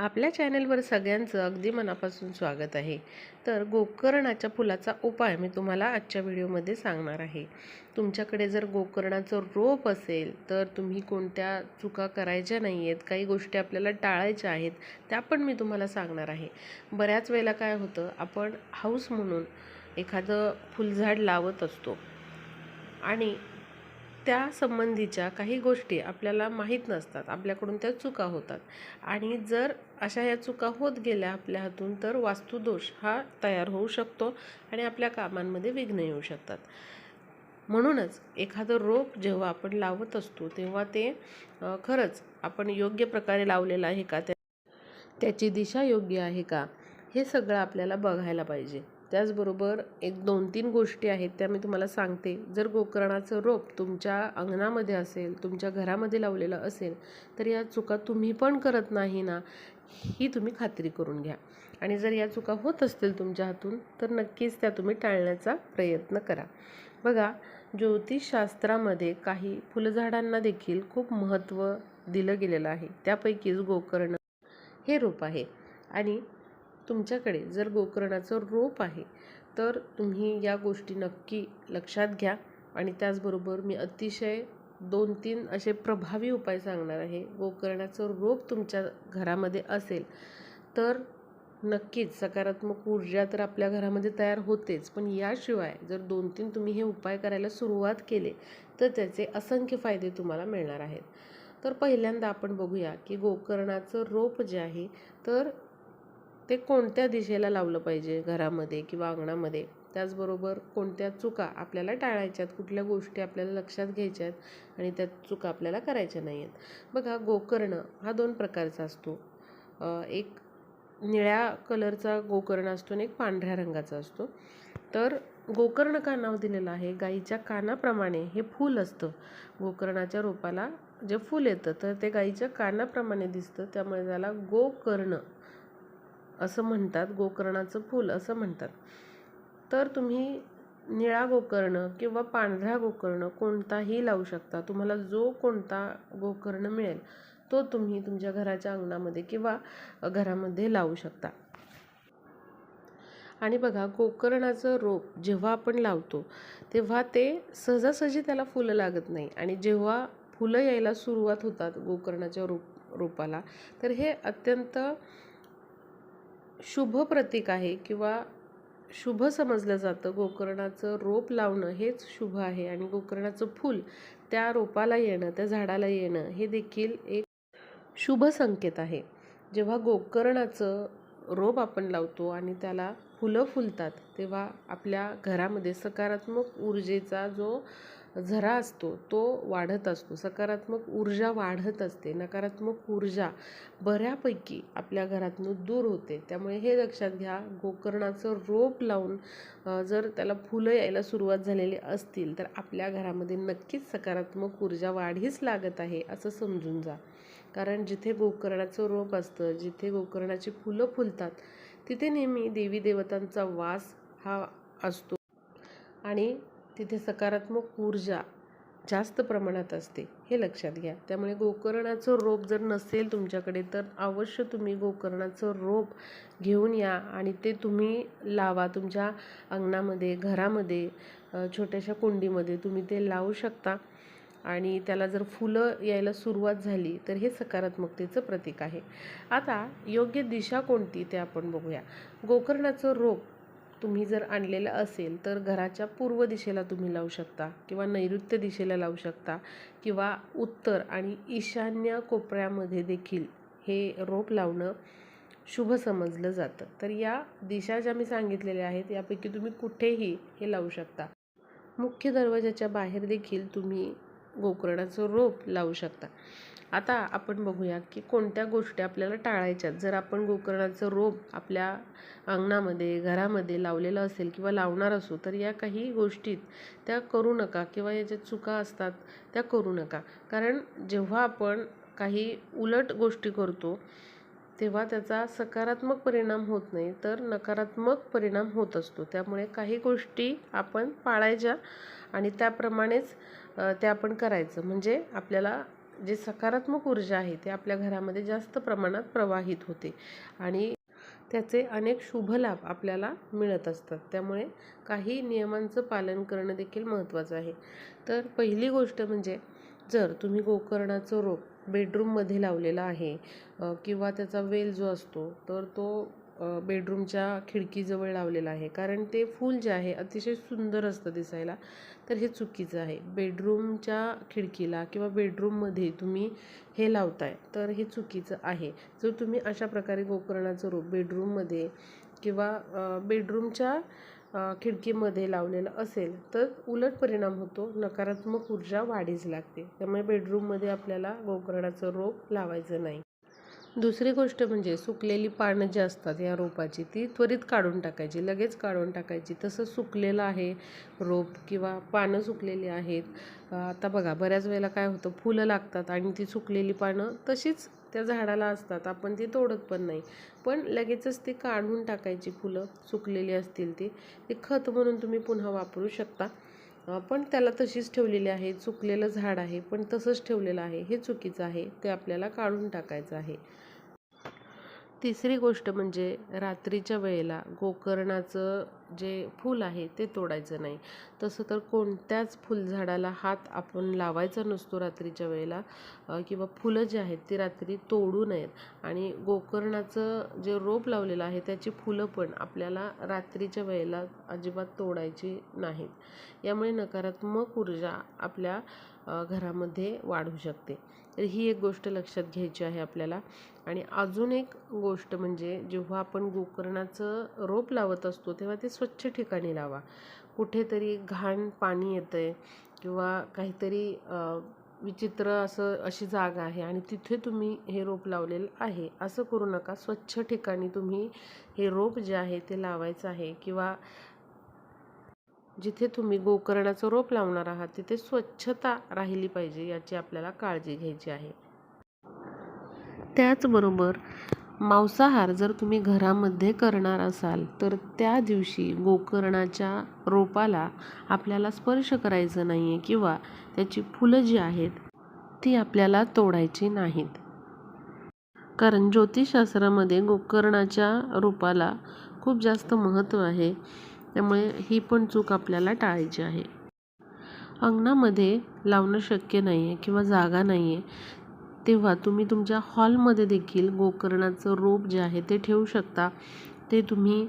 आपल्या चॅनेलवर सगळ्यांचं अगदी मनापासून स्वागत आहे. तर गोकर्णाच्या फुलाचा उपाय मी तुम्हाला आजच्या व्हिडिओमध्ये सांगणार आहे. तुमच्याकडे जर गोकर्णाचं रोप असेल तर तुम्ही कोणत्या चुका करायच्या नाही आहेत काही गोष्टी आपल्याला टाळायच्या आहेत त्या पण मी तुम्हाला सांगणार आहे. बऱ्याच वेळेला काय होतं आपण हाऊस म्हणून एखादं फुलझाड लावत असतो आणि त्या संबंधीच्या काही गोष्टी आपल्याला माहीत नसतात आपल्याकडून त्या चुका होतात. आणि जर अशा या चुका होत गेल्या आपल्या हातून तर वास्तुदोष हा तयार होऊ शकतो आणि आपल्या कामांमध्ये विघ्न येऊ शकतात. म्हणूनच एखादं रोप जेव्हा आपण लावत असतो तेव्हा ते खरंच आपण योग्य प्रकारे लावलेलं आहे का? त्या त्याची दिशा योग्य आहे का? हे सगळं आपल्याला बघायला पाहिजे. त्याचबरोबर एक दोन तीन गोष्टी आहेत त्या मी तुम्हाला सांगते. जर गोकर्णाचं रोप तुमच्या अंगणामध्ये असेल तुमच्या घरामध्ये लावलेलं असेल तर या चुका तुम्ही पण करत नाही ना ही तुम्ही खात्री करून घ्या. आणि जर या चुका होत असतील तुमच्या हातून तर नक्कीच त्या तुम्ही टाळण्याचा प्रयत्न करा. बघा ज्योतिषशास्त्रामध्ये काही फुलझाडांना देखील खूप महत्त्व दिलं गेलेलं आहे. त्यापैकीच गोकर्ण हे रोप आहे. आणि तुमच्याकडे जर गोकर्णाचं रोप आहे तर तुम्ही या गोष्टी नक्की लक्षात घ्या आणि त्याचबरोबर मी अतिशय दोन तीन असे प्रभावी उपाय सांगणार आहे. गोकर्णाचं रोप तुमच्या घरामध्ये असेल तर नक्कीच सकारात्मक ऊर्जा तर आपल्या घरामध्ये तयार होतेच. पण याशिवाय जर दोन तीन तुम्ही हे उपाय करायला सुरुवात केले तर त्याचे असंख्य फायदे तुम्हाला मिळणार आहेत. तर पहिल्यांदा आपण बघूया की गोकर्णाचं रोप जे आहे तर ते कोणत्या दिशेला लावलं पाहिजे घरामध्ये किंवा अंगणामध्ये? त्याचबरोबर कोणत्या चुका आपल्याला टाळायच्या आहेत कुठल्या गोष्टी आपल्याला लक्षात घ्यायच्या आहेत आणि त्या चुका आपल्याला करायच्या नाही आहेत बघा गोकर्ण हा दोन प्रकारचा असतो. एक निळ्या कलरचा गोकर्ण असतो आणि एक पांढऱ्या रंगाचा असतो. तर गोकर्ण का नाव दिलेलं आहे? गाईच्या कानाप्रमाणे हे फूल असतं. गोकर्णाच्या रोपाला जे फूल येतं तर ते गाईच्या कानाप्रमाणे दिसतं. त्यामुळे त्याला गोकर्ण असं म्हणतात गोकर्णाचं फूल असं म्हणतात. तर तुम्ही निळा गोकर्ण किंवा पांढरा गोकर्ण कोणताही लावू शकता. तुम्हाला जो कोणता गोकर्ण मिळेल तो तुम्ही तुमच्या घराच्या अंगणामध्ये किंवा घरामध्ये लावू शकता. आणि बघा गोकर्णाचं रोप जेव्हा आपण लावतो तेव्हा ते सहजासहजी त्याला फुलं लागत नाही. आणि जेव्हा फुलं यायला सुरुवात होतात गोकर्णाच्या रोप रोपाला तर हे अत्यंत शुभ प्रतीक आहे किंवा शुभ समजलं जातं. गोकर्णाचं रोप लावणं हेच शुभ आहे आणि गोकर्णाचं फूल त्या रोपाला येणं त्या झाडाला येणं हे देखील एक शुभ संकेत आहे. जेव्हा गोकर्णाचं रोप आपण लावतो आणि त्याला फुलं फुलतात तेव्हा आपल्या घरामध्ये सकारात्मक ऊर्जेचा जो झरा असतो तो वाढत असतो. सकारात्मक ऊर्जा वाढत असते नकारात्मक ऊर्जा बऱ्यापैकी आपल्या घरातून दूर होते. त्यामुळे हे लक्षात घ्या गोकर्णाचं रोप लावून जर त्याला फुलं यायला सुरुवात झालेली असतील तर आपल्या घरामध्ये नक्कीच सकारात्मक ऊर्जा वाढीच लागत आहे असं समजून जा. कारण जिथे गोकर्णाचं रोप असतं जिथे गोकर्णाची फुलं फुलतात तिथे नेहमी देवी देवतांचा वास हा असतो. आणि तिथे सकारात्मक ऊर्जा जास्त प्रमाणात असते हे लक्षात घ्या. त्यामुळे गोकर्णाचं रोप जर नसेल तुमच्याकडे तर अवश्य तुम्ही गोकर्णाचं रोप घेऊन या आणि ते तुम्ही लावा. तुमच्या अंगणामध्ये घरामध्ये छोट्याशा कुंडीमध्ये तुम्ही ते लावू शकता. आणि त्याला जर फुलं यायला सुरुवात झाली तर हे सकारात्मकतेचं प्रतीक आहे. आता योग्य दिशा कोणती ते आपण बघूया. गोकर्णाचं रोप तुम्ही जर आणलेलं असेल तर घराच्या पूर्व दिशेला तुम्ही लावू शकता किंवा नैऋत्य दिशेला लावू शकता किंवा उत्तर आणि ईशान्य कोपऱ्यामध्ये देखील हे रोप लावणं शुभ समजलं जातं. तर या दिशा ज्या मी सांगितलेल्या आहेत यापैकी तुम्ही कुठेही हे लावू शकता. मुख्य दरवाजाच्या बाहेर देखील तुम्ही गोकर्णाचं रोप लावू शकता. आता आपण बघूया की कोणत्या गोष्टी आपल्याला टाळायच्यात. जर आपण गोकर्णाचं रोप आपल्या अंगणामध्ये घरामध्ये लावलेलं असेल किंवा लावणार असू तर या काही गोष्टीत त्या करू नका किंवा या ज्या चुका असतात त्या करू नका. कारण जेव्हा आपण काही उलट गोष्टी करतो तेव्हा त्याचा सकारात्मक परिणाम होत नाही तर नकारात्मक परिणाम होत असतो. त्यामुळे काही गोष्टी आपण पाळायच्या आणि त्याप्रमाणेच त्या ते आपण करायचं. म्हणजे आपल्याला जे सकारात्मक ऊर्जा आहे ते आपल्या घरामध्ये जास्त प्रमाणात प्रवाहित होते. आणि त्याचे अनेक शुभ लाभ आपल्याला मिळत असतात. त्यामुळे काही नियमांचं पालन करणं देखील महत्त्वाचं आहे. तर पहिली गोष्ट म्हणजे जर तुम्ही गोकर्णाचं रोप बेडरूममध्ये लावलेला आहे किंवा त्याचा वेल जो असतो तर तो बेडरूमच्या खिडकीजवळ लावलेलं आहे. कारण ते फूल जे आहे अतिशय सुंदर असतं दिसायला. तर हे चुकीचं आहे. बेडरूमच्या खिडकीला किंवा बेडरूममध्ये तुम्ही हे लावताय तर हे चुकीचं आहे. जर तुम्ही अशा प्रकारे गोकर्णाचं रोप बेडरूममध्ये किंवा बेडरूमच्या खिडकीमध्ये लावलेलं असेल तर उलट परिणाम होतो. नकारात्मक ऊर्जा वाढीस लागते. त्यामुळे बेडरूममध्ये आपल्याला गोकर्णाचं रोप लावायचं नाही. दुसरी गोष्ट म्हणजे सुकलेली पानं जी असतात या रोपाची ती त्वरित काढून टाकायची लगेच काढून टाकायची. तसं सुकलेलं आहे रोप किंवा पानं सुकलेली आहेत. आता बघा बऱ्याच वेळेला काय होतं फुलं लागतात आणि ती सुकलेली पानं तशीच त्या झाडाला असतात. आपण ती तोडत पण नाही. पण लगेचच ती काढून टाकायची फुलं सुकलेली असतील ती. ते खत म्हणून तुम्ही पुन्हा वापरू शकता. पण त्याला तशीच ठेवलेली आहे. चुकलेलं झाड आहे पण तसंच ठेवलेलं आहे. हे चुकीचं आहे. ते आपल्याला काढून टाकायचं आहे. तिसरी गोष्ट म्हणजे रात्रीच्या वेळेला गोकर्णाचं जे फूल आहे ते तोडायचं नाही. तसं तर कोणत्याच फुलझाडाला हात आपण लावायचा नसतो रात्रीच्या वेळेला किंवा फुलं जी आहेत ती रात्री तोडू नयेत. आणि गोकर्णाचं जे रोप लावलेलं आहे त्याची फुलं पण आपल्याला रात्रीच्या वेळेला अजिबात तोडायची नाहीत. यामुळे नकारात्मक ऊर्जा आपल्या घरामध्ये वाढू शकते. तर ही एक गोष्ट लक्षात घ्यायची आहे आपल्याला. आणि अजून एक गोष्ट म्हणजे जेव्हा आपण गोकर्णाचं रोप लावत असतो तेव्हा ते स्वच्छ ठिकाणी लावा कुठेतरी घाण पाणी येतं आहे किंवा काहीतरी विचित्र असं अशी जागा आहे आणि तिथे तुम्ही हे रोप लावलेलं आहे. असं करू नका. स्वच्छ ठिकाणी तुम्ही हे रोप जे आहे ते लावायचं आहे किंवा जिथे तुम्ही गोकर्णाचं रोप लावणार आहात तिथे स्वच्छता राहिली पाहिजे याची आपल्याला काळजी घ्यायची आहे. त्याचबरोबर मांसाहार जर तुम्ही घरामध्ये करणार असाल तर त्या दिवशी गोकर्णाच्या रोपाला आपल्याला स्पर्श करायचं नाही आहे किंवा त्याची फुलं जी आहेत ती आपल्याला तोडायची नाहीत. कारण ज्योतिषशास्त्रामध्ये गोकर्णाच्या रोपाला खूप जास्त महत्त्व आहे त्यामुळे ही पण चूक आपल्याला टाळायची आहे. अंगणामध्ये लावणं शक्य नाही आहे किंवा जागा नाही आहे तेव्हा तुम्ही तुमच्या हॉलमध्ये देखील गोकर्णाचं रोप जे आहे ते ठेवू शकता. ते तुम्ही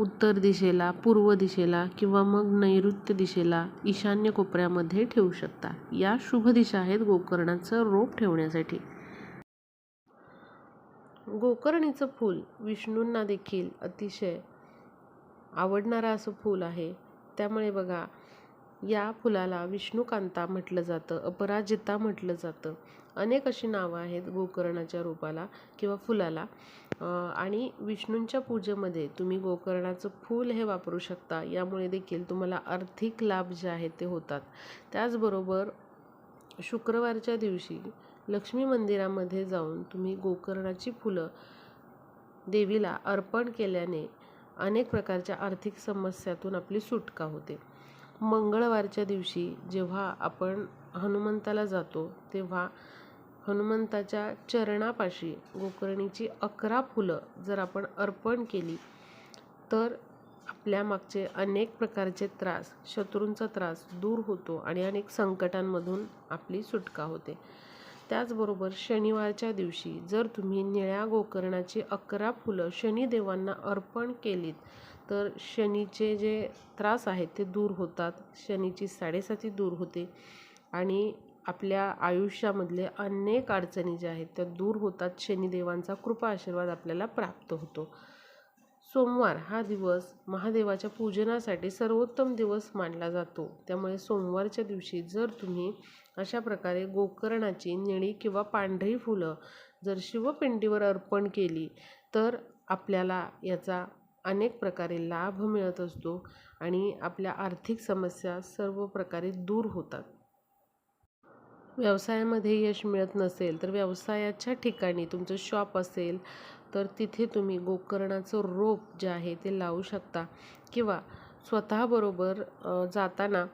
उत्तर दिशेला पूर्व दिशेला किंवा मग नैऋत्य दिशेला ईशान्य कोपऱ्यामध्ये ठेवू शकता. या शुभ दिशा आहेत गोकर्णाचं रोप ठेवण्यासाठी. गोकर्णीचं फूल विष्णूंना देखील अतिशय आवडणारं असं फूल आहे. त्यामुळे बघा या फुलाला विष्णुकांता म्हटलं जातं अपराजिता म्हटलं जातं. अनेक अशी नावं आहेत गोकर्णाच्या रूपाला किंवा फुलाला. आणि विष्णूंच्या पूजेमध्ये तुम्ही गोकर्णाचं फूल हे वापरू शकता. यामुळे देखील तुम्हाला आर्थिक लाभ जे आहेत ते होतात. त्याचबरोबर शुक्रवारच्या दिवशी लक्ष्मी मंदिरामध्ये जाऊन तुम्ही गोकर्णाची फुलं देवीला अर्पण केल्याने अनेक प्रकारच्या आर्थिक समस्यातून आपली सुटका होते. मंगळवारच्या दिवशी जेव्हा आपण हनुमंताला जातो तेव्हा हनुमंताच्या चरणापाशी गोकर्णीची अकरा फुलं जर आपण अर्पण केली तर आपल्या मागचे अनेक प्रकारचे त्रास शत्रूंचा त्रास दूर होतो आणि अनेक संकटांमधून आपली सुटका होते. त्याचबरोबर शनिवारच्या दिवशी जर तुम्ही निळ्या गोकर्णाची अकरा फुलं शनिदेवांना अर्पण केलीत तर शनीचे जे त्रास आहेत ते दूर होतात. शनीची साडेसाती दूर होते. आणि आपल्या आयुष्यामधले अनेक अडचणी ज्या आहेत त्या दूर होतात. शनिदेवांचा कृपा आशीर्वाद आपल्याला प्राप्त होतो. सोमवार हा दिवस महादेवाच्या पूजनासाठी सर्वोत्तम दिवस मानला जातो. त्यामुळे सोमवारच्या दिवशी जर तुम्ही अशा प्रकारे गोकर्णाची निळी किंवा पांढरी फुलं जर शिवपिंडीवर अर्पण केली तर आपल्याला याचा अनेक प्रकारे लाभ मिळत असतो आणि आपल्या आर्थिक समस्या सर्व प्रकारे दूर होतात. व्यवसायामध्ये यश मिळत नसेल तर व्यवसायाच्या ठिकाणी तुमचं शॉप असेल तर तिथे तुम्ही गोकर्णाचं रोप जे आहे ते लावू शकता किंवा स्वतःबरोबर जाताना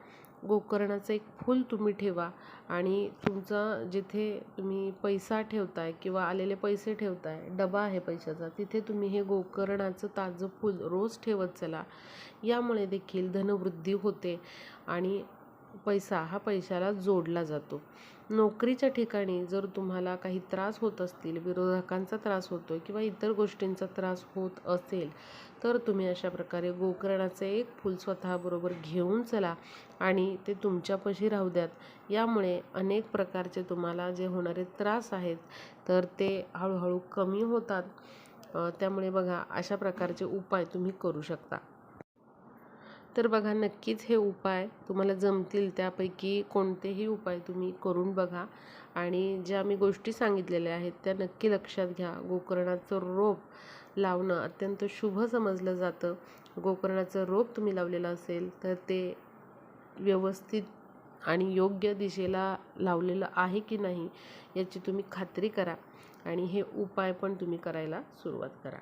गोकर्णाचं एक फूल तुम्ही ठेवा आणि तुमचा जिथे तुम्ही पैसा ठेवताय किंवा आलेले पैसे ठेवताय डबा आहे पैशाचा तिथे तुम्ही हे गोकर्णाचं ताजं फूल रोज ठेवत चला. यामुळे देखील धनवृद्धी होते आणि पैसा हा पैशाला जोडला जातो. नोकरीच्या ठिकाणी जर तुम्हाला काही त्रास होत असतील विरोधकांचा त्रास होतो किंवा इतर गोष्टींचा त्रास होत असेल तर तुम्ही अशा प्रकारे गोकर्णाचे एक फूल स्वतःबरोबर घेऊन चला आणि ते तुमच्यापाशी राहू द्यात. यामुळे अनेक प्रकारचे तुम्हाला जे होणारे त्रास आहेत तर ते हळूहळू कमी होतात. त्यामुळे बघा अशा प्रकारचे उपाय तुम्ही करू शकता. तर बघा नक्कीच हे उपाय तुम्हाला जमतील. त्यापैकी कोणतेही उपाय तुम्ही करून बघा. आणि ज्या मी गोष्टी सांगितलेल्या आहेत त्या नक्की लक्षात घ्या. गोकर्णाचं रोप लावणं अत्यंत शुभ समजलं जातं. गोकर्णाचं रोप तुम्ही लावलेलं असेल तर ते व्यवस्थित आणि योग्य दिशेला लावलेलं आहे की नाही याची तुम्ही खात्री करा आणि हे उपाय पण तुम्ही करायला सुरुवात करा.